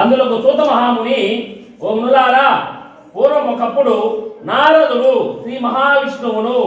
అందులో సూత మహాముని ఓ మునులారా పూర్వం ఒకప్పుడు నారదుడు శ్రీ మహావిష్ణువును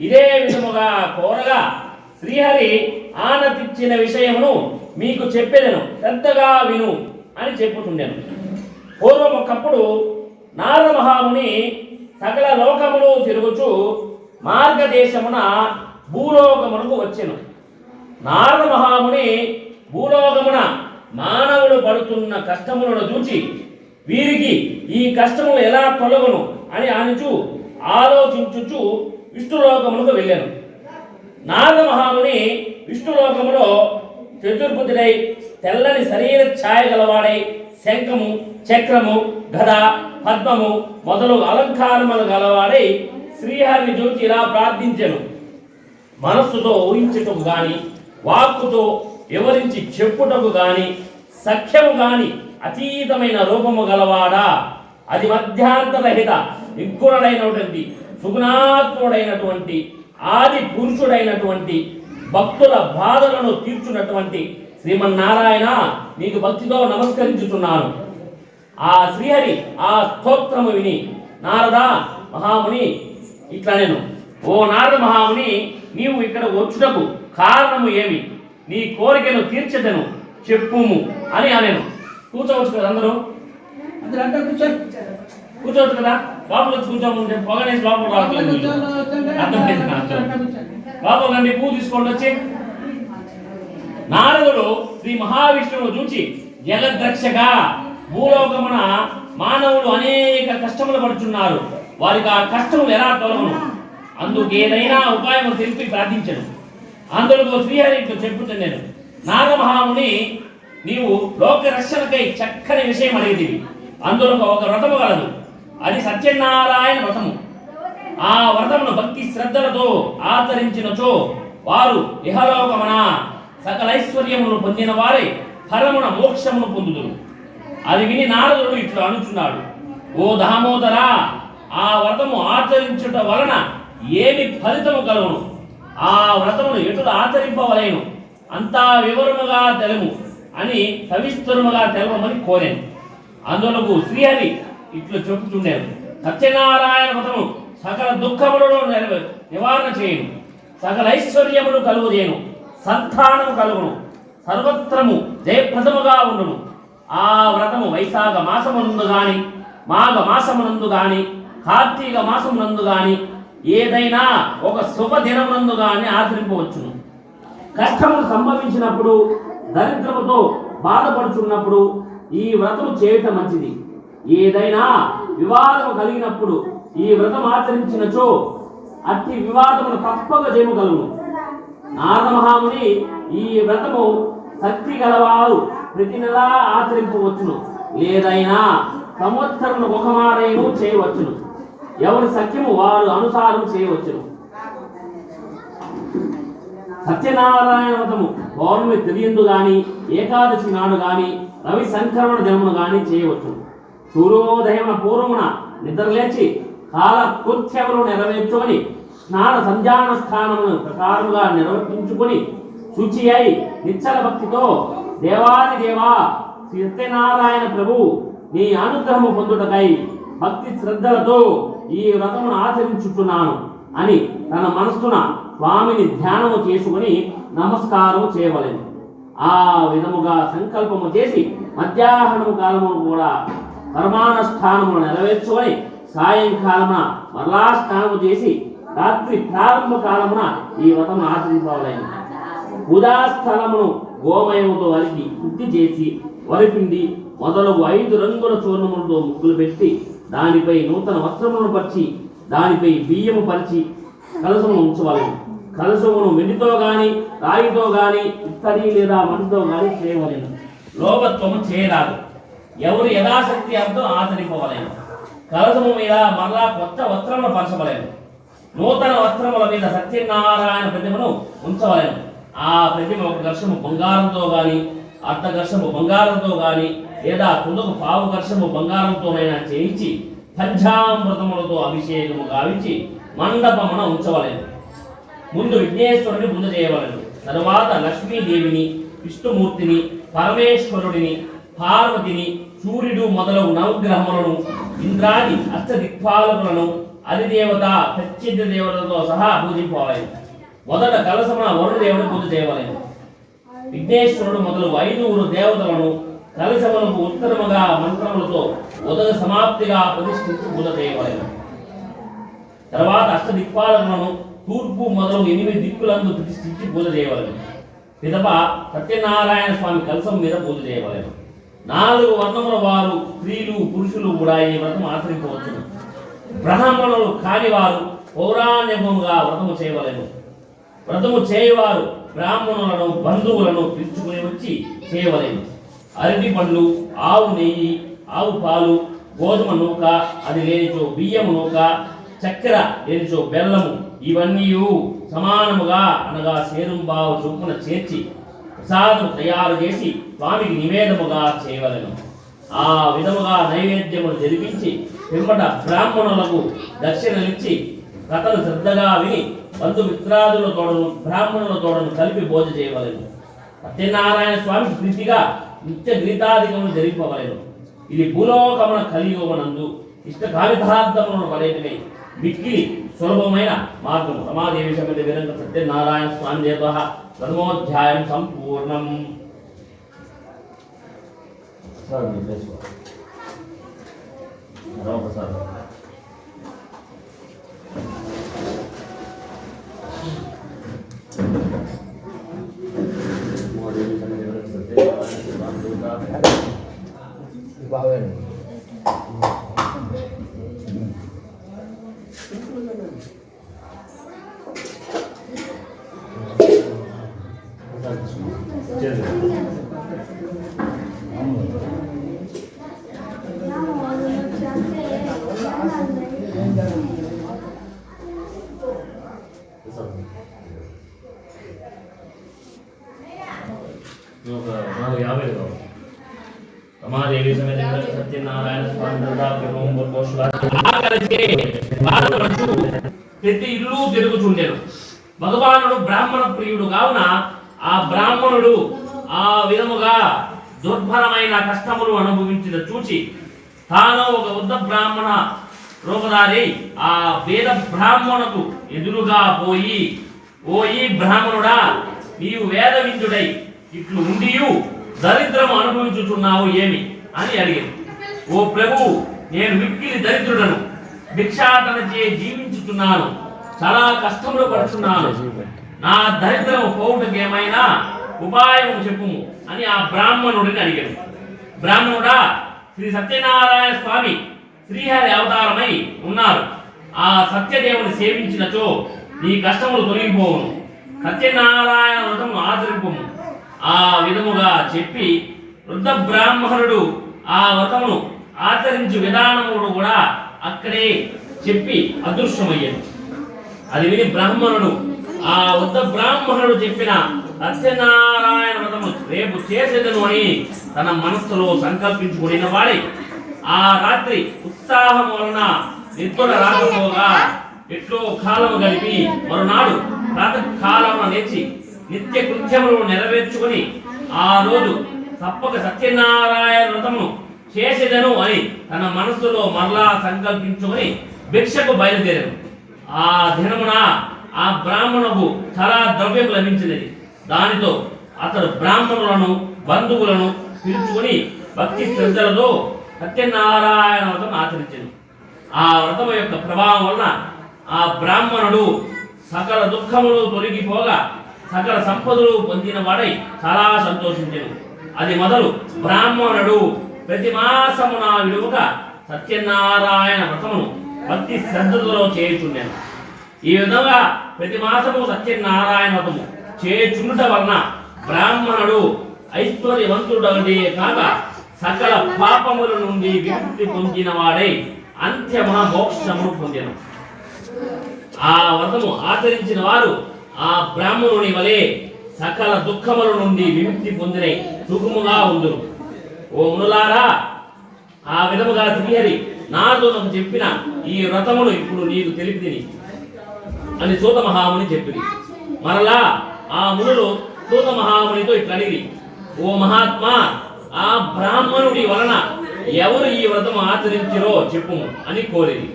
ఇదే విధముగా కోరగా శ్రీహరి ఆనతిచ్చిన విషయమును మీకు చెప్పేదను. శ్రద్ధగా విను అని చెప్పుతుండెను పూర్వం ఒకప్పుడు నారద మహాముని సకల లోకములు తిరుగుచు మార్గదేశమున భూలోకమునకు వచ్చెను. నారద మహాముని భూలోకమున పడుతున్న కష్టములను చూచి వీరికి ఈ కష్టములు ఎలా తొలగును అని ఆనిచు ఆలోచించుచు విష్ణులోకములకు వెళ్ళాను. నారద మహాముని విష్ణులోకములో చతుర్భుతుడై తెల్లని శరీర ఛాయ గలవాడై శంఖము చక్రము గద పద్మము మొదలు అలంకారములు గలవాడై శ్రీహరిని చూచి ఇలా ప్రార్థించాను. మనస్సుతో ఊహించుటకు గాని వాక్కుతో వివరించి చెప్పుటకు గాని సఖ్యము గాని అతీతమైన రూపము గలవాడా? అది మధ్యాంతరహిత నిగ్గుణుడైనటువంటి సుగుణాత్ముడైనటువంటి ఆది పురుషుడైనటువంటి భక్తుల బాధలను తీర్చున్నటువంటి శ్రీమన్నారాయణ నీకు భక్తితో నమస్కరించుతున్నాను ఆ శ్రీహరి ఆ స్తోత్రము విని నారద మహాముని ఇట్లా నేను. ఓ నారద మహాముని నీవు ఇక్కడ వచ్చుటకు కారణము ఏమి? నీ కోరికను తీర్చదను చెప్పుము అని అనెను. కూర్చోవచ్చు కదా అందరూ? అందరూ కూర్చోండి. కూర్చోవచ్చు కదా? లోపల వచ్చి కూర్చోమంటే పొగనేసి లోపల రావట్లేదు. అర్థమైంది. లోపల రండి పువ్వు తీసుకోండి వచ్చి. నారదుడు శ్రీ మహావిష్ణువును చూచి జగద్రక్షగా భూలోకమున మానవులు అనేక కష్టములు పడుచున్నారు. వారికి ఆ కష్టములు ఎలా తొలగను అందుకు ఏదైనా ఉపాయం తెలిపి ప్రార్థించను. అందులో శ్రీహరి ఇట్లు చెప్పుతున్నాను నాగమహాముని నీవు లోక రక్షణకై చక్కని విషయం అడిగితివి. అందులో ఒక వ్రతము కలదు అది సత్యనారాయణ వ్రతము. ఆ వ్రతమును భక్తి శ్రద్ధలతో ఆచరించినచో వారు ఇహలోకమన సకల ఐశ్వర్యమును పొందిన వారే పరమున మోక్షమును పొందుదురు. అది విని నారదుడు ఇట్లు అనుచున్నాడు. ఓ దామోదర ఆ వ్రతము ఆచరించుట వలన ఏమి ఫలితము కలుగును? ఆ వ్రతమును ఎటులు ఆచరింపవలేను? అంతా వివరముగా తెలుము అని సవిస్తరముగా తెలవమని కోరాను. అందులకు శ్రీహరి ఇట్లు చెప్పుచుండారు సత్యనారాయణ వ్రతము సకల దుఃఖములను నెరవే నివారణ చేయను. సకల ఐశ్వర్యములు కలుగుదేను సంతానము కలుగును. సర్వత్రము జయప్రదముగా ఉండును. ఆ వ్రతము వైశాఖ మాసమునందు గాని మాఘ మాసమునందు గాని కార్తీక మాసమునందు గాని ఏదైనా ఒక శుభ దినమునందు గాని ఆచరింపవచ్చును. కష్టములు సంభవించినప్పుడు దరిద్రముతో బాధపడుచున్నప్పుడు ఈ వ్రతం చేయటం మంచిది. ఏదైనా వివాదము కలిగినప్పుడు ఈ వ్రతం ఆచరించినచో అతి వివాదమును తప్పక చేయగలను నాదమహాముని ఈ వ్రతము శక్తి గలవారు ప్రతి నెలా ఆచరింపవచ్చును. లేదైనా సంవత్సరము ఒకమారైను చేయవచ్చును. ఎవరి సఖ్యము వారు అనుసారం చేయవచ్చును. సత్యనారాయణ వ్రతము పౌర్ణమి తెలియందు గాని ఏకాదశి నాడు గాని రవి సంక్రమణ దినమును గాని చేయవచ్చు. సూర్యోదయం పూర్వమున నిద్రలేచి కాల కృత్యములు నెరవేర్చుకొని స్నాన సంధ్యానుష్ఠానమును ప్రకారముగా నిర్వర్తించుకొని శుచి అయి నిచ్చల భక్తితో దేవాది దేవా సత్యనారాయణ ప్రభు నీ అనుగ్రహము పొందుటకై భక్తి శ్రద్ధలతో ఈ వ్రతమును ఆచరించుచున్నాను అని తన మనస్సున స్వామిని ధ్యానము చేసుకుని నమస్కారం చేయవలెను. ఆ విధముగా సంకల్పము చేసి మధ్యాహ్నము కాలమును కూడా కర్మానుష్ఠానమును నెరవేర్చుకొని సాయంకాలమున మరలా స్నానము చేసి రాత్రి ప్రారంభ కాలమున ఈ వ్రతమును ఆచరించవలెను ఉదాస్థలమును గోమయముతో వలికి శుద్ధి చేసి వరిపిండి మొదలగు ఐదు రంగుల చూర్ణములతో ముగ్గులు పెట్టి దానిపై నూతన వస్త్రములను పరిచి దానిపై బియ్యము పరిచి కలసమును ఉంచవలెను. కలసమును వెండితో గాని రాయితో గాని ఇత్తడి లేదా మట్టితో గాని చేయవలేను. లోభత్వము చేయరాదు. ఎవరు యథాశక్తి అంతా ఆచరింపవలేను. కలసము మీద మరలా కొత్త వస్త్రములు పరచవలేను నూతన వస్త్రముల మీద సత్యనారాయణ ప్రతిమను ఉంచవలేను. ఆ ప్రతిమ ఒక ఘర్షము బంగారంతో గాని అర్ధ ఘర్షము బంగారంతో గాని లేదా తుదకు పావు ఘర్షము బంగారంతోనైనా చేయించి పంచామృతములతో అభిషేకము గావించి మండపమున ఉంచవలెను. ముందు విఘ్నేశ్వరుని ముందు చేయవలను తరువాత లక్ష్మీదేవిని విష్ణుమూర్తిని పరమేశ్వరుడిని పార్వతిని సూర్యుడు మొదలగు నవగ్రహములను ఇంద్రాది అష్టదిక్పాలకులను అధిదేవత ప్రత్యేక దేవతలతో సహా పూజింపవలేను. మొదట కలసమున వరుణదేవుని పూజ చేయవలేదు విఘ్నేశ్వరుడు మొదలు ఐదుగురు దేవతలను కలశమునకు ఉత్తరముగా మంత్రములతో ఉదక సమాప్తిగా ప్రతిష్ఠించి పూజ చేయవలేదు తర్వాత అష్టదిక్పాలకులను తూర్పు మొదలు ఎనిమిది దిక్కులందు ప్రతిష్ఠించి పూజ చేయవలెను. పిదప సత్యనారాయణ స్వామి కలసం మీద పూజ చేయవలెను. నాలుగు వర్ణముల వారు స్త్రీలు పురుషులు కూడా ఈ వ్రతం ఆచరించవచ్చును బ్రాహ్మణులు కాని వారు పౌరాణ్యముగా వ్రతము చేయవలెను. వ్రతము చేయవారు బ్రాహ్మణులను బంధువులను పిలుచుకుని వచ్చి చేయవలేను. అరటి పండ్లు ఆవు నెయ్యి ఆవు పాలు గోధుమ నూక అది లేనిచో బియ్యము నూక చక్కెర లేనిచో బెల్లము ఇవన్నీ సమానముగా అనగా సేరుంబావు చొప్పున చేర్చి ప్రసాదం తయారు చేసి స్వామికి నివేదముగా చేయవలెను. ఆ విధముగా నైవేద్యమును జరిపించి పిమ్మట బ్రాహ్మణులకు దక్షిణలిచ్చి కథలు శ్రద్ధగా విని బంధుమిత్రాదుల తోడను బ్రాహ్మణుల తోడను కలిపి భోజ చేయవలెను. సత్యనారాయణ స్వామి ప్రీతిగా నిత్య గీతాధికమును జరిపవలెను. ఇది భూలోకమున కలియుగమునందు ఇష్ట కావితార్థములను పడేటికై మిక్కిలి సులభమైన మార్గము రమాదేవి సమేత వీరంగ సత్యనారాయణ స్వామి దేవ ప్రథమోధ్యాయం సంపూర్ణం సార్ మీరు చేసుకో. మరొకసారి రమాదేవి సమేత వీరంగ సత్యనారాయణ స్వామి దేవ బాగానే ఒక నాలుగు యాభై కావాలి రమాదేవి సమేత సత్యనారాయణ స్వామి దత్తాపీఠం ప్రతి ఇల్లు తిరుగుచుండెను భగవానుడు బ్రాహ్మణ ప్రియుడు కావున ఆ బ్రాహ్మణుడు ఆ విధముగా దుర్భరమైన కష్టములు అనుభవించిన చూచి తాను ఒక వృద్ధ బ్రాహ్మణ రూపధారి ఆ వేద బ్రాహ్మణకు ఎదురుగా పోయి ఓ ఈ బ్రాహ్మణుడా నీవు వేదవిందుడై ఇట్లు ఉండియు దరిద్రం అనుభవించుచున్నావు ఏమి? అని అడిగాను ఓ ప్రభు నేను మిక్కిలి దరిద్రుడను భిక్షాటన చే జీవించుతున్నాను చాలా కష్టములు పడుతున్నాను నా దరిద్రం పోవుటకు ఏమైనా ఉపాయం చెప్పుము అని ఆ బ్రాహ్మణుడిని అడిగాడు బ్రాహ్మణుడా శ్రీ సత్యనారాయణ స్వామి శ్రీహరి అవతారమై ఉన్నారు. ఆ సత్యదేవుని సేవించినచో నీ కష్టములు తొలగిపోవును. సత్యనారాయణ వ్రతము ఆచరింపము. ఆ విధముగా చెప్పి వృద్ధ బ్రాహ్మణుడు ఆ వ్రతమును ఆచరించు విధానమును కూడా అక్కడే చెప్పి అదృశ్యమయ్యాడు. అది విని బ్రాహ్మణుడు ఆ వృద్ధ బ్రాహ్మణుడు చెప్పిన సత్యనారాయణ వ్రతము రేపు చేసేదను అని తన మనస్సులో సంకల్పించుకుని వాడే ఆ రాత్రి ఉత్సాహం వలన నిద్ర రాకపోగా ఎట్లో కాలము గడిపి మరునాడు ప్రాతకాలమున లేచి నిత్య కృత్యములను నెరవేర్చుకొని ఆ రోజు తప్పక సత్యనారాయణ వ్రతమును చేసేదను అని తన మనస్సులో మరలా సంకల్పించుకొని భిక్షకు బయలుదేరాను ఆ దినమున ఆ బ్రాహ్మణుకు చాలా ద్రవ్యం లభించినది. దానితో అతడు బ్రాహ్మణులను బంధువులను పిలుచుకొని భక్తి శ్రద్ధలతో సత్యనారాయణ వ్రతం ఆచరించింది. ఆ వ్రతం యొక్క ప్రభావం వలన ఆ బ్రాహ్మణుడు సకల దుఃఖములు తొలగిపోగా సకల సంపదలు పొందిన వాడై చాలా సంతోషించెను. అది మొదలు బ్రాహ్మణుడు ప్రతి నా విలువక సత్యనారాయణ వ్రతమును భక్తి శ్రద్ధతో చేయుచున్నాను ఈ విధంగా ప్రతి మాసము సత్యనారాయణ వ్రతము చేయుచుండుట వలన బ్రాహ్మణుడు ఐశ్వర్యవంతుడొకటే కాక సకల పాపముల నుండి విముక్తి పొందిన వాడై అంత్యమున మోక్షము పొందిన. ఆ వ్రతము ఆచరించిన వారు ఆ బ్రాహ్మణుని వలె సకల దుఃఖముల నుండి విముక్తి పొందిన సుఖముగా ఉందురు. ఓ మునులారా ఆ విధముగా శ్రీహరి నాతో నాకు చెప్పిన ఈ వ్రతమును ఇప్పుడు నీకు తెలిపితిని అని సూత మహాముని చెప్పింది మరలా ఆ మునులు సూత మహామునితో ఇట్లా అడిగి ఓ మహాత్మా ఆ బ్రాహ్మణుడి వలన ఎవరు ఈ వ్రతం ఆచరించిరో చెప్పుము అని కోరేది.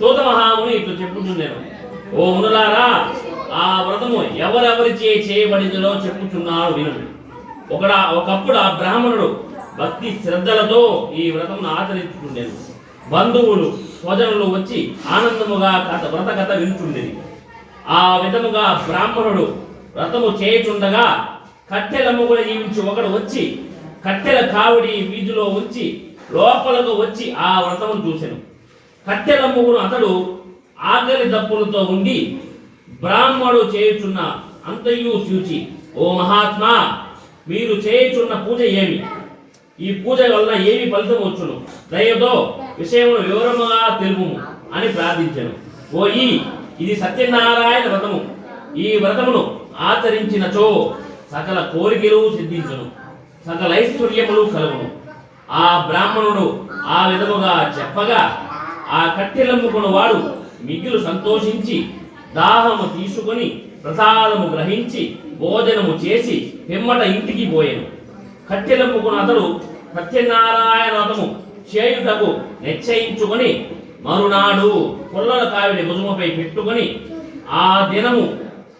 సూత మహాముని ఇట్లు చెప్పుచున్నాను ఓ మునులారా ఆ వ్రతము ఎవరెవరిచే చేయబడిందో చెప్పుచున్నారు విను. ఒకడ ఒకప్పుడు ఆ బ్రాహ్మణుడు భక్తి శ్రద్ధలతో ఈ వ్రతమును ఆచరించుకుండేను బంధువులు స్వజనులు వచ్చి ఆనందముగా కథ వ్రత కథ వింటుండేది ఆ విధముగా బ్రాహ్మణుడు వ్రతము చేయుచుండగా కట్టెలమ్ముకుని జీవించి ఒకడు వచ్చి కట్టెల కావిడి వీధిలో ఉంచి లోపలకు వచ్చి ఆ వ్రతమును కట్టెల కట్టెలమ్ముకును అతడు ఆకలి దప్పులతో ఉండి బ్రాహ్మడు చేయుచున్న అంతయు చూచి ఓ మహాత్మా మీరు చేయుచున్న పూజ ఏమి? ఈ పూజ వల్ల ఏమి ఫలితం వచ్చును? దయతో విషయమును వివరముగా తెలుపుము అని ప్రార్థించాను. ఓ ఈ ఇది సత్యనారాయణ వ్రతము. ఈ వ్రతమును ఆచరించినచో సకల కోరికలు సిద్ధించను. సకల ఐశ్వర్యములు కలుగును. ఆ బ్రాహ్మణుడు ఆ విధముగా చెప్పగా ఆ కట్టెలమ్ముకున్న వాడు మిగిలు సంతోషించి దాహము తీసుకొని ప్రసాదము గ్రహించి భోజనము చేసి పిమ్మట ఇంటికి పోయాను. కట్టెలమ్ముకున్న అతడు సత్యనారాయణ చేయుటకు నిశ్చయించుకొని మరునాడు పుల్లల కావిడి భుజముపై పెట్టుకొని ఆ దినము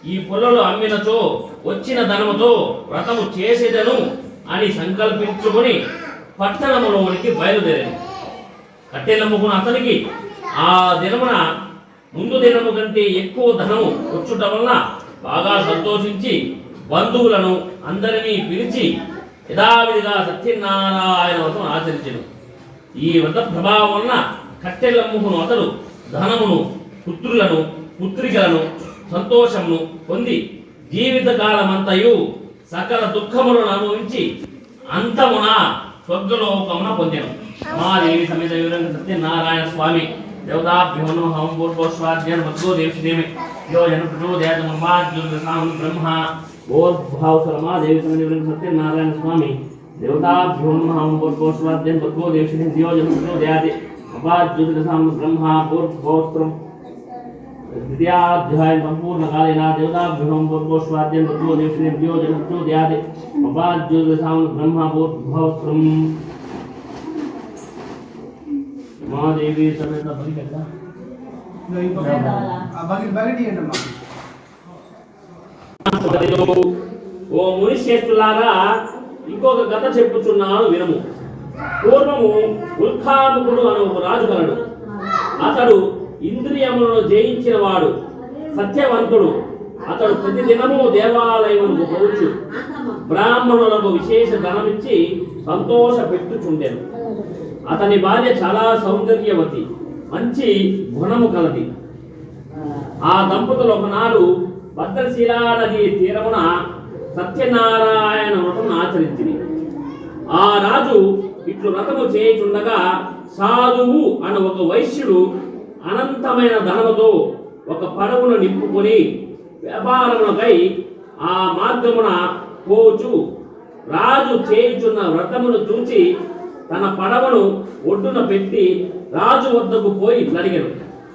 ఈ పుల్లలు అమ్మినచో వచ్చిన ధనముతో వ్రతము చేసేదను అని సంకల్పించుకొని పట్టణములోనికి బయలుదేరాను కట్టెలమ్ముకున్న అతనికి ఆ దినమున ముందు దినము కంటే ఎక్కువ ధనము వచ్చుట వలన బాగా సంతోషించి బంధువులను అందరినీ పిలిచి యథావిధిగా సత్యనారాయణ వ్రతం ఆచరించను. ఈ వ్రత ప్రభావం వలన కట్టెలమ్ముకును అతడు ధనమును పుత్రులను పుత్రికలను సంతోషమును పొంది జీవిత కాలమంతయు సకల దుఃఖములను అనుభవించి అంతమున స్వర్గలోకమున పొందెను. మహాదేవి సమేత వివరంగ సత్యనారాయణ స్వామి దేవతాభ్యో నమ హం పూర్వస్వాధ్యాయ మధ్యో దేవశ్రీమి యో జన ప్రచోదయాత మమాజ్యోతిసాం బ్రహ్మ. ఓర్భావసరమాదేవి సమేత వివరంగ సత్యనారాయణ స్వామి దేవతాభ్యో నమ హం పూర్వస్వాధ్యాయ మధ్యో దేవశ్రీమి యో జన ప్రచోదయాతి మమాజ్యోతిసాం బ్రహ్మ. పూర్వస్త్రం ద్వితీయాధ్యాయం సంపూర్ణకాలేన దేవతాభ్యుహం పూర్వోష్వాద్యం తత్వో దేశనే వియోజన ప్రచోదయాది అపాజ్యోతిసాం బ్రహ్మభూర్భవస్త్రం మహాదేవి సమేత ఓ ముని శ్రేష్ఠులారా ఇంకొక కథ చెప్పుచున్నాను వినము. పూర్వము ఉల్కాముకుడు అనే ఒక రాజు కలడు. అతడు ఇంద్రియములను జయించిన వాడు సత్యవంతుడు. అతడు ప్రతి దినము దేవాలయమునకు పోవచ్చు. బ్రాహ్మణులకు విశేష ధనమిచ్చి సంతోష పెట్టుచుండెను అతని భార్య చాలా సౌందర్యవతి. మంచి గుణము కలది. ఆ దంపతులు ఒకనాడు భద్రశీలా నది తీరమున సత్యనారాయణ వ్రతం ఆచరించింది ఆ రాజు ఇట్లు వ్రతము చేయుచుండగా సాధువు అని ఒక వైశ్యుడు అనంతమైన ధనముతో ఒక పడవను నింపుకొని వ్యాపారములకై ఆ మార్గమున పోచు. రాజు చేయుచున్న వ్రతమును చూచి తన పడవను ఒడ్డున పెట్టి రాజు వద్దకు పోయి అడిగాను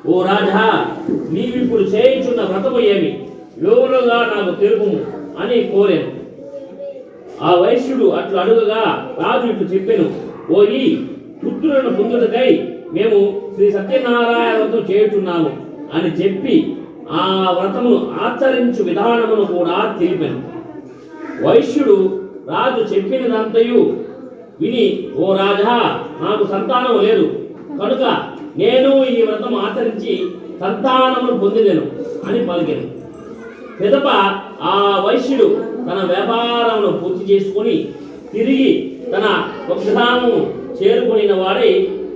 ఓ రాజా నీవిప్పుడు చేయుచున్న వ్రతము ఏమి? వివరంగా నాకు తెలుపు అని కోరాను. ఆ వైశ్యుడు అట్లు అడుగగా రాజు ఇట్లు చెప్పాను ఓయి పుత్రులను పొందుటకై మేము శ్రీ సత్యనారాయణతో చేయుచున్నాము అని చెప్పి ఆ వ్రతమును ఆచరించు విధానమును కూడా తెలిపాను వైశ్యుడు రాజు చెప్పినదంతయు విని ఓ రాజా నాకు సంతానం లేదు. కనుక నేను ఈ వ్రతం ఆచరించి సంతానమును పొందిదెను అని పలికాను. పిదప ఆ వైశ్యుడు తన వ్యాపారమును పూర్తి చేసుకొని తిరిగి తన స్వగ్రామము చేరుకుని వాడై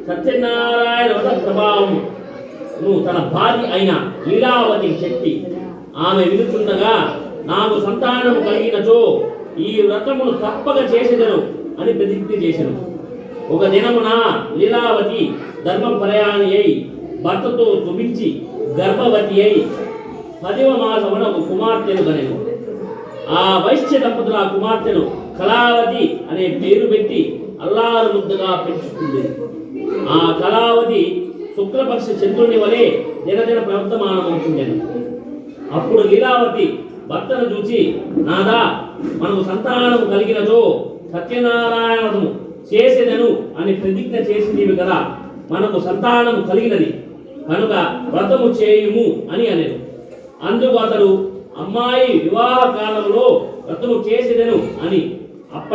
సత్యనారాయణ వ్రత ప్రభావము తన భార్య అయిన లీలావతి శక్తి. ఆమె వినుచుండగా నాకు సంతానము కలిగినచో ఈ వ్రతమును తప్పక చేసేదను అని ప్రతిజ్ఞ చేశాను ఒక దినమున లీలావతి ధర్మ ప్రయాణి అయి భర్తతో శుభించి గర్భవతి అయి పదివ మాసమున ఒక కుమార్తెను కనెను. ఆ వైశ్య దంపతుల ఆ కుమార్తెను కళావతి అనే పేరు పెట్టి అల్లారు ముద్దుగా పెంచుతుంది ఆ కళావతి శుక్లపక్ష చంద్రుని వలె నిరదిన ప్రవర్తమానమవుతుందని అప్పుడు లీలావతి భర్తను చూచి నాదా మనకు సంతానము కలిగినదో సత్యనారాయణము చేసేదను అని ప్రతిజ్ఞ చేసింది కదా మనకు సంతానము కలిగినది. కనుక వ్రతము చేయుము అని అనేది అందుకు అతడు అమ్మాయి వివాహ కాలంలో వ్రతము చేసేదను అని